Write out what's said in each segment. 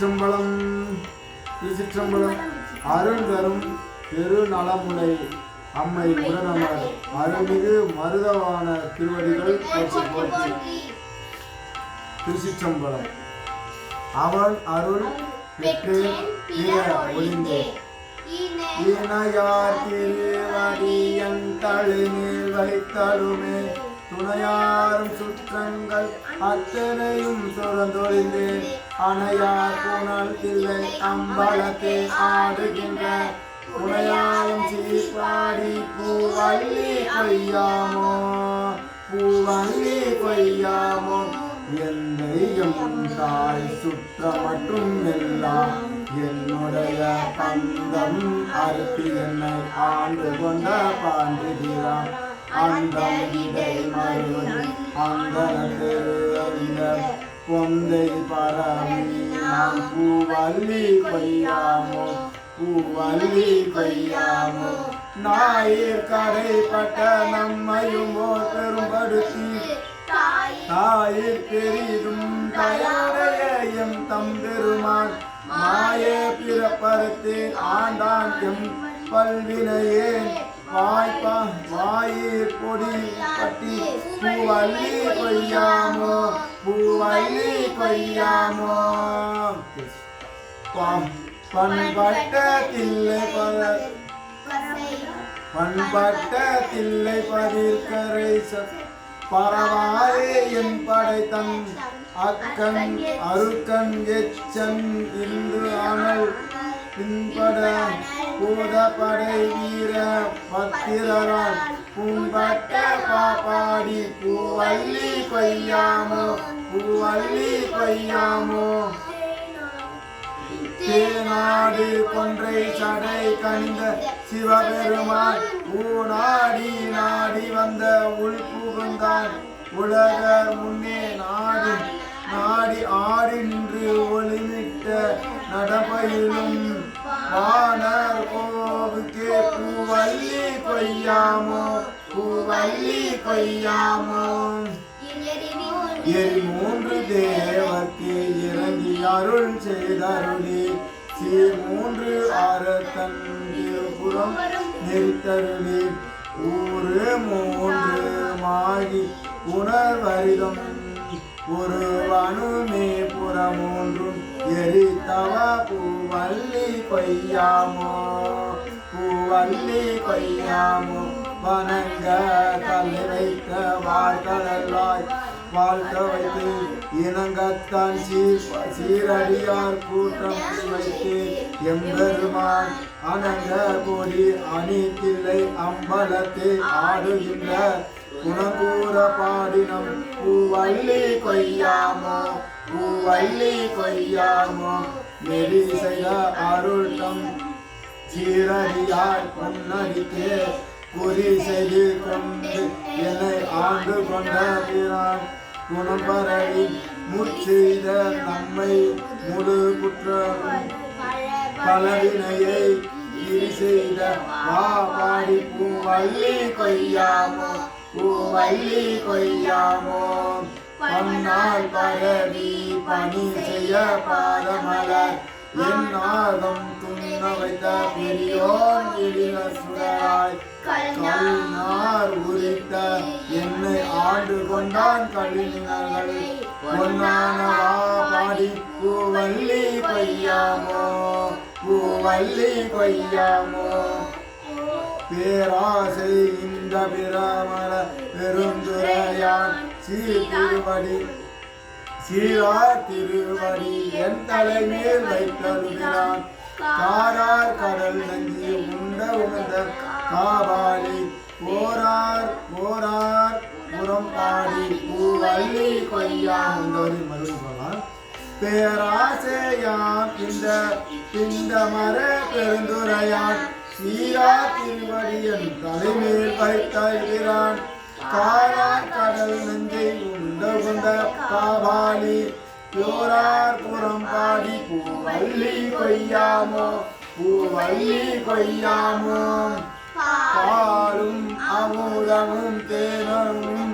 திருச்சிற்றம்பலம் திருச்சிற்றம்பலம் அருள் தரும் பெருநலமுலை அம்மை உடனமர் அருள்மிகு மருதவான திருவடிகள் போற்றி போற்றி. திருச்சிற்றம்பலம். அவன் அருள் பெற்றேன் பிற ஒளிந்தேன் இணையார் திருவடியன் தழுநீர் வைத்தலுமே துணையாரும் சுற்றங்கள் அத்தனையும் துறந்தொழிந்து அணையார் புனல் தில்லை அம்பலத்தை ஆடுகின்ற. துணையாரும் சீர்பாடி பூவள்ளி கொய்யாமோ பூவள்ளி கொய்யாமோ. என்னையும் தாய் சுற்ற மற்றும் எல்லாம் என்னுடைய பந்தம் அறுத்து என்னை ஆண்டு கொண்ட பாண்டுகிறான். அந்த இடை பொந்தை பரவி நாம் பூவல்லி பையாமோ பூவல்லி பையாமோ நாயிர் கரைப்பட்ட நம்மையுமோ பெரும்படுத்தி. தாயிற் பெரிதும் தயாரைய எம் தம்பெருமான் மாய பிறப்பறுத்து ஆண்டான் எம் பல்வினையேன். வாய்ப்பா வாயிற் பொடி பட்டி. பூவல்லி கொய்யாமோ பூவல்லி கொய்யாமோ. பண்பட்ட தில்லை பல பண்பட்ட தில்லை பதிர்கரை பரவாயே என் படைத்தன். அக்கன் அருக்கன் எச்சன் இன்று அனல். பின்பட பூதப்படை வீர பத்திரரால் பூம்பட்ட பாப்பாடி பூவல்லி கொய்யாமோ பூவல்லி கொய்யாமோ. தேநாடு கொன்றை சடை கணிந்த சிவபெருமான் ஊநாடி நாடி வந்த உள்புகுந்தான் உலக முன்னே நாடு நாடி ஆடி நின்று ஒளிமிட்ட நடப்பையிலும் வானர் கோவுக்கு பூவல்லி கொய்யாமோ பூவல்லி கொய்யாமோ. எரி மூன்று தேவர்க்கு இறங்கி அருள் செய்தருளி. சீர் மூன்று ஆரத்தன் திருப்புறம் நெறித்தருளி. ஊரு மூன்று மாகி உணர்வரிதம் ஒரு புறமூன்றும் எரித்தவ பூவல்லி கொய்யாமோ? பூவல்லி கொய்யாமோ? வணங்க தலை வைத்த வாழ்க்கடலாய் வாழ்க்க வைத்து இணங்கத்தான் சீர் சீரடியார் கூட்டம் வைத்து எம்பெருமான் அனங்க கோடி அணித்தில்லை அம்பலத்தை ஆடுகின்ற குணங்கூற பாடினம் பூவல்லி கொய்யாமோ பூவல்லி கொய்யாமோ நெறி செய்த அருள்டம் சீரடியார் பொன்னடித்தே குறி செய்து கொண்டு என்னை ஆண்டு கொண்ட பிரான் குணம் முற்செய்த நம்மை முழு குற்றம் பலவினையை இரு செய்த வா பாடி பூவல்லி கொய்யாமோ பூவல்லி கொய்யாமோ பன்னால் பரவி பணி செய்ய பாதமலர் என் ஆகம் துண்ண வைத்த பெரியோன் எழில சுடராய் கல்நார் உரித்த என்னை ஆண்டு கொண்டான் கழிஞர்கள் பொன்னானா பாடி பூவல்லி கொய்யாமோ? பூவல்லி கொய்யாமோ? பேராசை இந்த பிரமல பெருந்துரையான் ஸ்ரீ திருவடி சீரா திருவடி என் தலைமேல் வைத்தருகிறான். காரார் கடல் நஞ்சி உண்ட உணர்ந்த காபாலி போரார் போரார் புறம் பாடி பூவல்லி கொய்யா உண்டோரி மறுபடியும் சொல்லலாம் பேராசையான் இந்த இந்த மர பெருந்துரையான் சீரா திருவடியன் தலைமேல் வைத்திருக்கிறான் காரார் கடல் நெஞ்சை உண்ட உந்த காபாலி யோரார் புறம் பாடி பூவல்லி கொய்யாமோ பூவல்லி கொய்யாமோ. பாலும் அமுதமும் தேனும்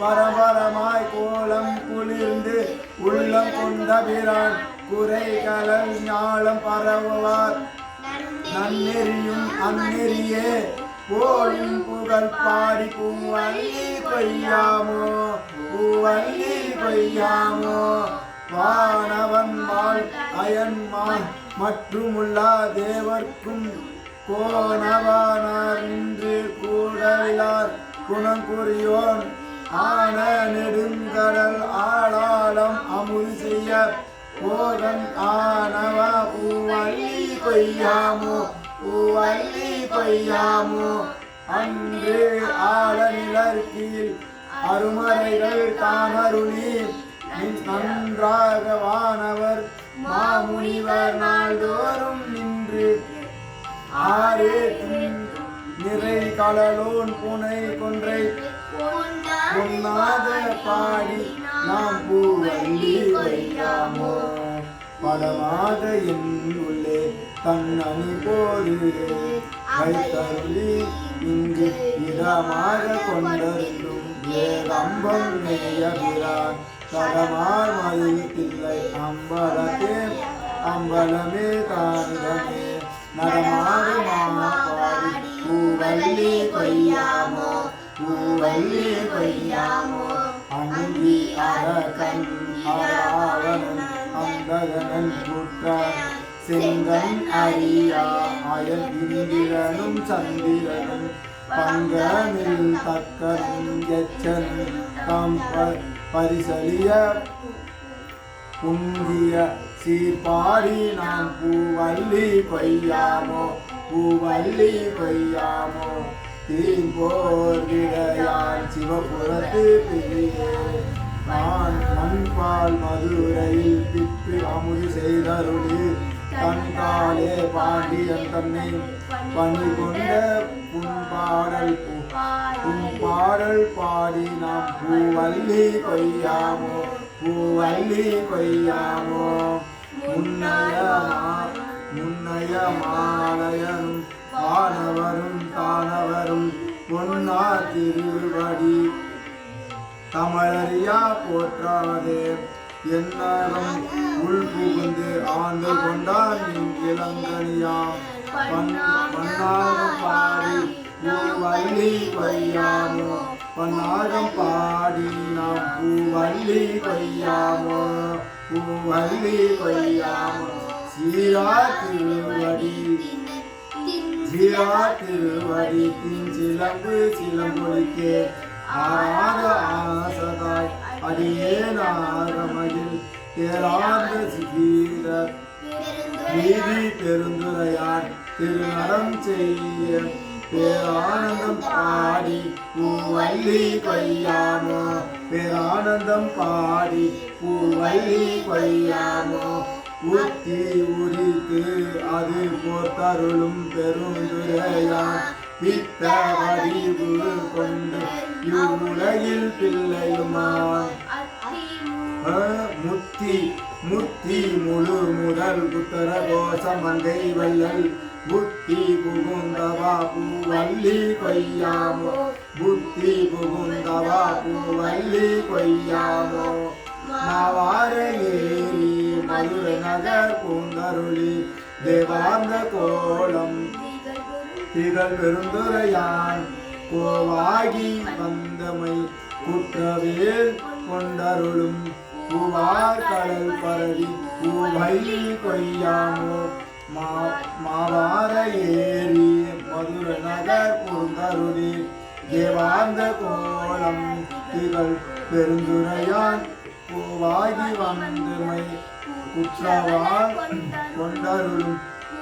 பரபரமாய் கோலம் குளிர்ந்து உள்ளம் கொண்ட பிரான். குறைகளம் ஞாலம் பரவுவார். நன்னெறியும் அந்நெறிய போலும் புகழ் பாடி பூவல்லி கொய்யாமோ பூவல்லி கொய்யாமோ. வானவன் மால் அயன்மான் மற்றுமுள்ள தேவர்க்கும் கோணவானார் நின்று கூடலார் குணங்குரியோன் ஆன நெடுங்கடல் ஆளாளம் அமுது செய்ய போதன் ஆனவா பூவல்லி கொய்யாமோ பூவல்லி கொய்யாமோ அன்று ஆடநிலர்கீழ் அருமறைகள் தானருளி நன்றாக வானவர் மாமுனிவர் நாள்தோறும் நின்று ஆறு நிறை கடலோன் புனை கொன்றை பொன்னாத பாடி நாம் பூவல்லி கொய்யாமோ படமாக உள்ளே தன்னணி போது வைத்தருளி இங்கு இடமாக கொண்டிருந்தும் ஏகம்பம் மேயபிரான் தடமார் மதில் பிள்ளை அம்பலத்தே அம்பலமே தானிடமே நடமாடு மாப்பாடி பூவல்லி கொய்யாமோ பூவல்லி கொய்யாமோ. அந்தி அரக்கன் அரா அந்தகனன் குற்றான் செங்கன் அரியா அயல் இந்திரனும் சந்திரனும் பங்கனில் தக்கனும் எச்சனும் தாம் பரிசலிய புந்திய சீர்பாடி நாம் பூவல்லி கொய்யாமோ பூவல்லி கொய்யாமோ தீங்கோர்விடையான் சிவபுரத்து பிரியே நான் மண்பால் மதுரையில் பித்து அமுது செய்தருளி. தன்காலே பாண்டியன் தன்னை பணி கொண்ட புண்பாடல் பூ. பாடல் பாடி நாம் பூவல்லி கொய்யாமோ? பூவல்லி கொய்யாமோ? முன்னைய மா- முன்னைய மாலயனும் வானவரும் தானவரும் பொன்னா திருவடி. தமிழறியா போற்றாதே. என்னகம் உள் புகுந்து ஆண்டு கொண்டார் இளங்கனியா. பன்னாரம் பாடி பூவல்லி கொய்யாமோ பன்னாரம் பாடி நாம் பூவல்லி கொய்யாமோ பூவல்லி கொய்யாமோ சீரா திருவடி. சீரா திருவடி. தின் சிலம்பு சிலம்பொழிக்கே. ஆராத ஆசதாய். அடியேனாகமதில் தேராத சிகீர நீதி பெருந்துரையார் திருநடம் செய்ய பேரானந்தம் பாடி பூவல்லி கொய்யாமோ பேரானந்தம் பாடி பூவல்லி கொய்யாமோ உத்தி உரித்து அது போர்த்தருளும் பெருந்துரையான். பித்த அறிவு கொண்டு இவ்வுலகில் பிள்ளையுமா? முத்தி முத்தி முழு முதல் புத்தர கோஷ மங்கை வல்லல் புத்தி புகுந்தவா பூவல்லி கொய்யாமோ? புத்தி புகுந்தவா பூவல்லி கொய்யாமோ? மாவார ஏரி மதுரை நகர் பூந்தருளி. தேவார்ந்த கோலம். திகழ் பெருந்துரையான் பூவாகி வந்தமை குற்றவேல் கொண்டருளும். பூவார் கடல் பரவி பூவை கொய்யாமோ மாவார ஏறி மதுர நகர் பூந்தருளி தேவார்ந்த கோலம் திகழ் பெருந்துரையான் பூவாகி வந்தமை குற்றவால் கொண்டருளும்.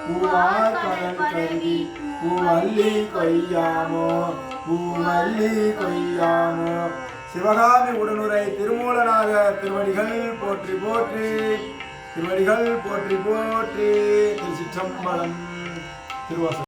பூவார் கடல் கருதி பூவல்லி கொய்யாமோ பூவல்லி கொய்யாமோ. சிவகாமி உடனுரை திருமூலநாதர் திருவடிகள் போற்றி போற்றி திருவடிகள் போற்றி போற்றி திருச்சிற்றம்பலம் திருவாசகம்.